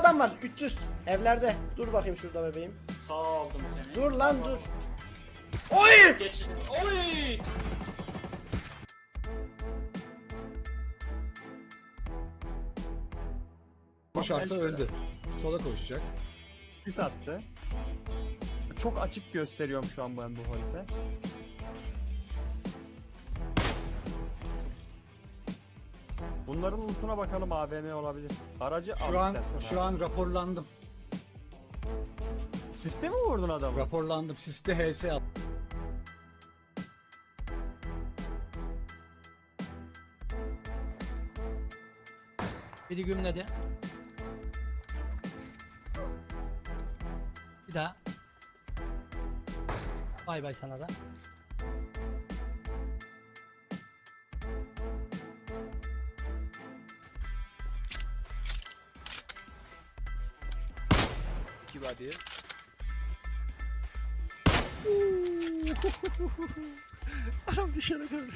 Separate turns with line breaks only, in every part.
adam var 300 evlerde. Dur bakayım şurada bebeğim.
Sağ aldım seni.
Dur lan dur. Oy!
Geç. Oy!
Koşarsa öldü. Sola koşacak.
Sis attı. Çok açık gösteriyorum şu an ben bu harita. Bunların lootuna bakalım AVM olabilir. Aracı al
Şu an
istersen
şu
abi.
an raporlandım.
Siste mi vurdun adamı?
Raporlandım. Siste HS al.
Biri gümledi. Bir daha. Bay bay sana da.
Adam dışarı kaldı.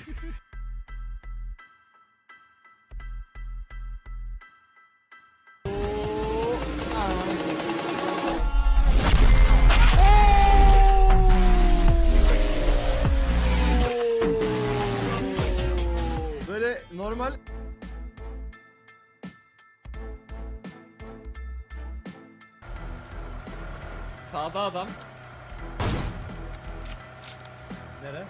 Sağda adam.
Nere?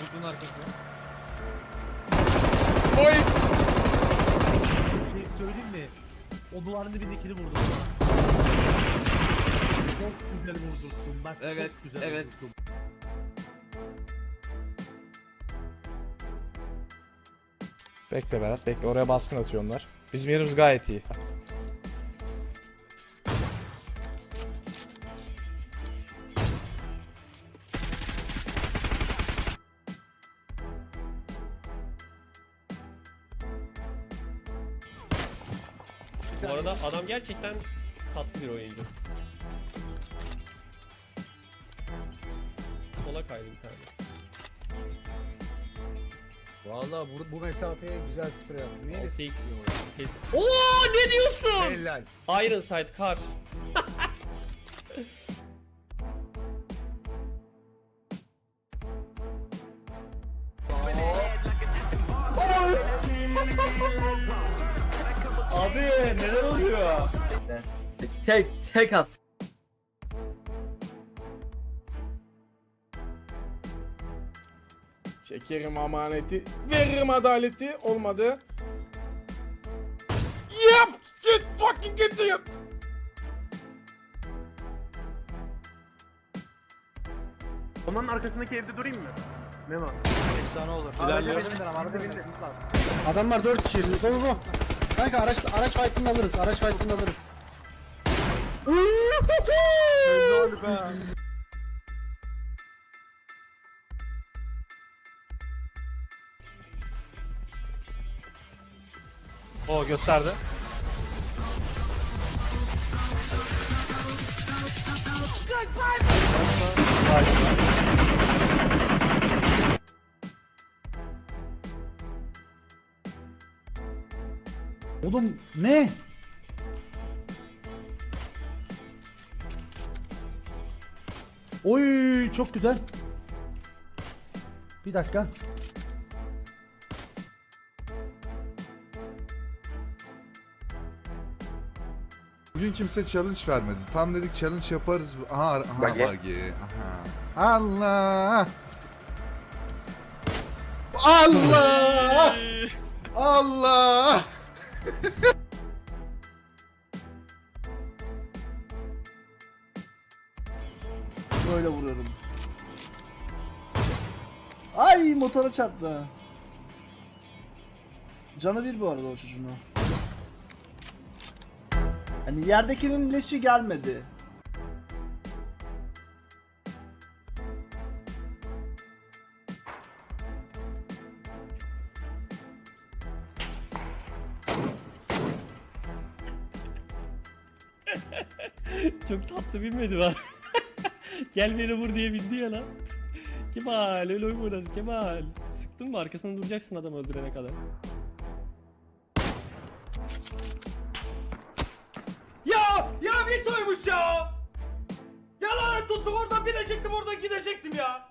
Buzun arkasına.
Bir şey söyleyeyim mi? O duvarın dibindekini vurdum sana. Çok güzel vurdurttun bak.
Evet,
çok güzel
evet.
vurdurttun.
Bekle Berat bekle oraya baskın atıyor onlar. Bizim yerimiz gayet iyi.
Bu arada adam gerçekten tatlı bir oyuncu. Sola kaydı bir tane.
Valla bu, bu mesafeye güzel sprey attı. Niye
6x kesin. Oo ne diyorsun?
Helal.
Ironside kar.
Abi neler oluyor? Tek tek at.
Çekerim amaneti, veririm adaleti. Olmadı. Yap! Shit fucking idiot!
Onun arkasındaki evde durayım mı? Memo.
Adamlar 4 kişi. Go go go. Kanka araç araç fight'ını alırız. Araç fight'ını alırız.
O gösterdi.
Oğlum ne? Oy çok güzel. Bir dakika.
Bugün kimse challenge vermedi. Tam dedik challenge yaparız. Aha, aha
Bagi.
bagi. Aha. Allah. Allah. Allah.
Böyle vuruyorum. Ay motora çarptı. Canı bir bu arada o çocuğun. Hani yerdekinin leşi gelmedi.
Çok tatlı bilmedi bak. Gel beni vur diye bindi ya lan. Kemal öyle oyun Kemal. Sıktın mı arkasında duracaksın adam öldürene kadar.
Ya! Ya Vito'ymuş ya! Ya lanet olsun oradan binecektim oradan gidecektim ya!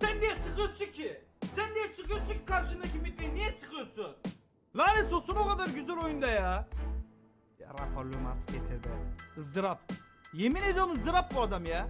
Sen niye sıkıyorsun ki? Sen niye sıkıyorsun ki karşındaki mitliği? Niye sıkıyorsun? Lanet olsun o kadar güzel oyunda ya raporluğumu artık getirdi. Izdırap. Yemin ediyorum ızdırap bu adam ya.